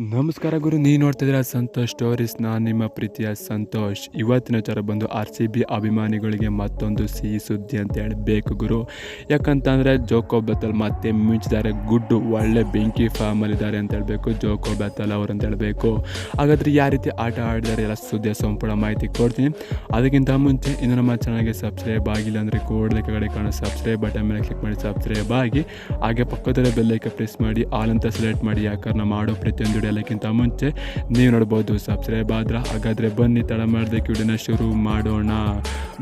ನಮಸ್ಕಾರ ಗುರು, ನೀವು ನೋಡ್ತಿದ್ದೀರ ಸಂತೋಷ್ ಸ್ಟೋರೀಸ್ ನಾನು ನಿಮ್ಮ ಪ್ರೀತಿಯ ಸಂತೋಷ್. ಇವತ್ತಿನ ವಿಚಾರ ಬಂದು ಆರ್ ಸಿ ಬಿ ಅಭಿಮಾನಿಗಳಿಗೆ ಮತ್ತೊಂದು ಸಿಹಿ ಸುದ್ದಿ ಅಂತ ಹೇಳಬೇಕು ಗುರು. ಯಾಕಂತಂದರೆ ಜೋಕೋ ಬೆತ್ತಲ್ ಮತ್ತೆ ಮಿಂಚಿದ್ದಾರೆ. ಗುಡ್ಡು ಒಳ್ಳೆ ಬೆಂಕಿ ಫಾರ್ಮಲ್ಲಿದ್ದಾರೆ ಅಂತ ಹೇಳಬೇಕು, ಜೋಕೋ ಬೆತ್ತಲ್ ಅವರು ಅಂತ ಹೇಳಬೇಕು. ಹಾಗಾದ್ರೆ ಯಾವ ರೀತಿ ಆಟ ಆಡಿದ್ದಾರೆ ಎಲ್ಲ ಸುದ್ದಿಯ ಸಂಪೂರ್ಣ ಮಾಹಿತಿ ಕೊಡ್ತೀನಿ. ಅದಕ್ಕಿಂತ ಮುಂಚೆ ಇನ್ನು ನಮ್ಮ ಚಾನಲ್ಗೆ ಸಬ್ಸ್ಕ್ರೈಬ್ ಆಗಿಲ್ಲ ಅಂದರೆ ಕೂಡಲೇ ಕಡೆ ಕಾಣೋ ಸಬ್ಸ್ಕ್ರೈಬ್ ಬಟನ್ ಮೇಲೆ ಕ್ಲಿಕ್ ಮಾಡಿ ಸಬ್ಸ್ಕ್ರೈಬ್ ಆಗಿ ಹಾಗೆ ಪಕ್ಕದಲ್ಲೇ ಬೆಲ್ಲೈಕೆ ಪ್ರೆಸ್ ಮಾಡಿ, ಆಲ್ ಅಂತ ಸೆಲೆಕ್ಟ್ ಮಾಡಿ ಯಾಕಂದ್ರೆ ಮಾಡೋ ಪ್ರತಿಯೊಂದು ಎಲ್ಲಕ್ಕಿಂತ ಮುಂಚೆ ನೀವು ನೋಡ್ಬೋದು ಸಬ್ಸ್ಕ್ರೈಬ್ ಆದ್ರೆ ಹಾಗಾದರೆ ಬನ್ನಿ ತಡ ಮಾಡದೆ ವಿಡಿಯೋನ ಶುರು ಮಾಡೋಣ.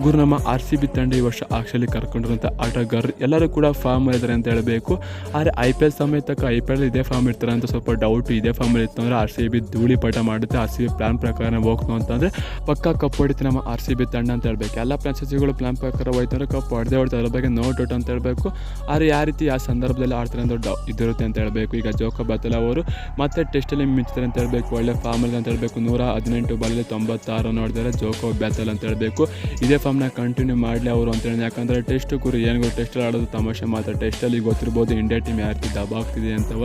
ಗುರು ನಮ್ಮ ಆರ್ ಸಿ ಬಿ ತಂಡ ಈ ವರ್ಷ ಆಕ್ಚುಲಿ ಕರ್ಕೊಂಡಿರುವಂಥ ಆಟಗಾರರು ಎಲ್ಲರೂ ಕೂಡ ಫಾರ್ಮ್ ಇದ್ದಾರೆ ಅಂತ ಹೇಳಬೇಕು. ಆದರೆ ಐ ಪಿ ಎಲ್ ಸಮೇತಕ್ಕೆ ಐ ಪಿ ಎಲ್ ಇದೇ ಫಾರ್ಮ್ ಇರ್ತಾರೆ ಅಂತ ಸ್ವಲ್ಪ ಡೌಟ್ ಇದೇ ಫಾರ್ಮಲ್ಲಿ ಇತ್ತು ಅಂದರೆ ಆರ್ ಸಿ ಬಿ ಧೂಳಿ ಪಟ ಮಾಡುತ್ತೆ, ಆರ್ ಸಿ ಬಿ ಪ್ಲಾನ್ ಪ್ರಕಾರ ಹೋಗ್ತು ಅಂತಂದರೆ ಪಕ್ಕ ಕಪ್ ಹೊಡಿತು ನಮ್ಮ ಆರ್ ಸಿ ಬಿ ತಂಡ ಅಂತ ಹೇಳಬೇಕು. ಎಲ್ಲ ಫ್ರಾಂಚೈಸಿಗಳು ಪ್ಲಾನ್ ಪ್ರಕಾರ ಹೋಯ್ತು ಅಂದರೆ ಕಪ್ ಹೊಡೆದೇ ಹೊಡ್ತಾರೆ, ಅದ್ರ ಬಗ್ಗೆ ನೋ ಡೌಟ್ ಅಂತ ಹೇಳಬೇಕು. ಆದರೆ ಯಾವ ರೀತಿ ಆ ಸಂದರ್ಭದಲ್ಲಿ ಆಡ್ತಾರೆ ಅಂತ ಡೌ ಇದಿರುತ್ತೆ ಅಂತ ಹೇಳಬೇಕು. ಈಗ ಜೋಕ ಬತ್ತಲ ಅವರು ಮತ್ತೆ ಟೆಸ್ಟಲ್ಲಿ ಮಿಂಚಿದ್ರೆ ಅಂತ ಹೇಳಬೇಕು, ಒಳ್ಳೆ ಫಾರ್ಮಲ್ಲಿ ಅಂತ ಹೇಳಬೇಕು. ನೂರ ಹದಿನೆಂಟು ಬಾಲಲ್ಲಿ ತೊಂಬತ್ತಾರು ನೋಡಿದರೆ ಜೋಕೋ ಬ್ಯಾತಲ್ ಅಂತ ಹೇಳಬೇಕು. ಇದೇ ಫಾರ್ಮ್ನ ಕಂಟಿನ್ಯೂ ಮಾಡಲಿ ಅವರು ಅಂತ ಹೇಳಿ ಯಾಕಂದರೆ ಟೆಸ್ಟ್ ಕುರಿ ಏನು ಗೊತ್ತು ಟೆಸ್ಟಲ್ಲಿ ಆಡೋದು ತಮಾಷೆ ಮಾತ್ರ. ಟೆಸ್ಟಲ್ಲಿ ಗೊತ್ತಿರ್ಬೋದು ಇಂಡಿಯಾ ಟೀಮ್ ಯಾರಿಗೆ ದಬಾಗ್ತಿದೆ ಅಂತವ.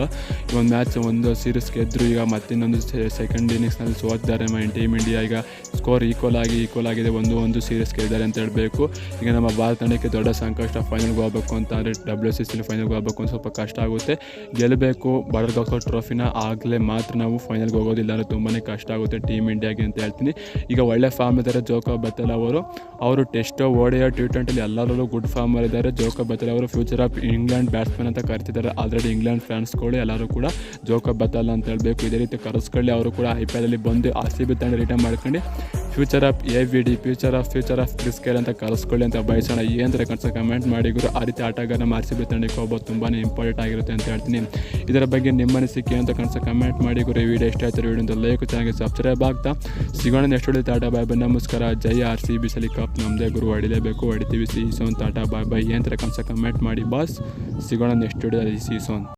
ಈ ಒಂದು ಮ್ಯಾಚ್ ಒಂದು ಸೀರೀಸ್ ಗೆದ್ದರು ಈಗ ಮತ್ತಿನ್ನೊಂದು ಸೆಕೆಂಡ್ ಇನ್ನಿಂಗ್ಸ್ನಲ್ಲಿ ಸೋತಿದ್ದಾರೆ ಮೈ ಟೀಮ್ ಇಂಡಿಯಾ ಈಗ ಸ್ಕೋರ್ ಈಕ್ವಲ್ ಆಗಿ ಈಕ್ವಲ್ ಆಗಿದೆ. ಒಂದು ಒಂದು ಸೀರೀಸ್ ಗೆದ್ದಾರೆ ಅಂತ ಹೇಳಬೇಕು. ಈಗ ನಮ್ಮ ಭಾರತ ತಂಡಕ್ಕೆ ದೊಡ್ಡ ಸಂಕಷ್ಟ. ಫೈನಲ್ಗೆ ಹೋಗಬೇಕು ಅಂತ ಅಂದರೆ ಡಬ್ಲ್ಯೂ ಸಿ ಸಿಲಿ ಫೈನಲ್ಗೆ ಹೋಗಬೇಕು ಅಂತ ಸ್ವಲ್ಪ ಕಷ್ಟ ಆಗುತ್ತೆ. ಗೆಲ್ಲಬೇಕು ಬಾರ್ಡರ್ ಗೌಸ್ಕರ್ ಟ್ರೋಫಿನ ಆಗಲೇ ಮಾತ್ರ ನಾವು ಫೈನಲ್ಗೆ ಹೋಗೋದಿಲ್ಲ ಅಂದರೆ ತುಂಬಾ ಕಷ್ಟ ಆಗುತ್ತೆ ಟೀಮ್ ಇಂಡಿಯಾಗೆ ಅಂತ ಹೇಳ್ತೀನಿ. ಈಗ ಒಳ್ಳೆ ಫಾರ್ಮ್ ಇದ್ದಾರೆ ಜೋಕಾ ಬತ್ತಲ್ ಅವರು. ಅವರು ಟೆಸ್ಟೋ ಓಡಿಯೋ ಟಿ ಟ್ವೆಂಟಿಲಿ ಎಲ್ಲರಲ್ಲೂ ಗುಡ್ ಫಾರ್ಮರ್ ಇದ್ದಾರೆ. ಜೋಕಾ ಬತ್ತಲ್ ಅವರು ಫ್ಯೂಚರ್ ಆಫ್ ಇಂಗ್ಲೆಂಡ್ ಬ್ಯಾಟ್ಸ್ಮನ್ ಅಂತ ಕರಿತಿದ್ದಾರೆ. ಆಲ್ರೆಡಿ ಇಂಗ್ಲೆಂಡ್ ಫ್ಯಾನ್ಸ್ಗಳು ಎಲ್ಲರೂ ಕೂಡ ಜೋಕಾ ಬತ್ತಲ್ ಅಂತ ಹೇಳಬೇಕು. ಇದೇ ರೀತಿ ಕರೆಸ್ಕೊಳ್ಳಿ, ಅವರು ಕೂಡ ಐ ಪಿ ಎಲ್ ಅಲ್ಲಿ ಬಂದು ಆರ್ ಸಿ ಬಿ ತಂಡ ರಿಟರ್ನ್ ಮಾಡ್ಕೊಂಡು future of A V D, future of future of Chris Gayle ಅಂತ ಕಲಿಸ್ಕೊಳ್ಳಿ ಅಂತ ಬಯಸೋಣ. ಏನಂದ್ರೆ ಕನ್ಸ ಕಮೆಂಟ್ ಮಾಡಿ ಗುರು. ಆ ರೀತಿ ಆಟಗಾರನ ಮಾರ್ಸಿ ಬಿ ತಂಡಕ್ಕೆ ಹೋಗೋದು ತುಂಬಾ ಇಂಪಾರ್ಟೆಂಟ್ ಆಗಿರುತ್ತೆ ಅಂತ ಹೇಳ್ತೀನಿ. ಇದರ ಬಗ್ಗೆ ನಿಮ್ಮ ಅನಿಸಿಕೆ ಅಂತ ಕನ್ಸ ಕಮೆಂಟ್ ಮಾಡಿ ಗುರು. ಈ ವಿಡಿಯೋ ಇಷ್ಟ ಆಯ್ತಾರೆ ವಿಡಿಯೋ ಲೈಕ್ ಚೆನ್ನಾಗಿ ಸಬ್ಸ್ಕ್ರೈಬ್ ಆಗ್ತಾ. ಸಿಗೋಣ next video tata bye bye. ನಮಸ್ಕಾರ. ಜೈ ಆರ್ ಸಿ ಬಿ ಸಲಿ ಕಪ್ ನಮ್ಮದೇ ಗುರು ಹೊಡಿಲೇಬೇಕು ಹೊಡಿತೀವಿ ಸೀಸೋನ್ ಟಾಟಾ ಬಾಯ್ ಬೈ ಏನಂತಾರೆ ಕನ್ಸ ಕಮೆಂಟ್ ಮಾಡಿ ಬಾಸ್. ಸಿಗೋಣ ನೆಕ್ಸ್ಟ್ ವಿಡಿಯೋ ಸೀಸೋನ್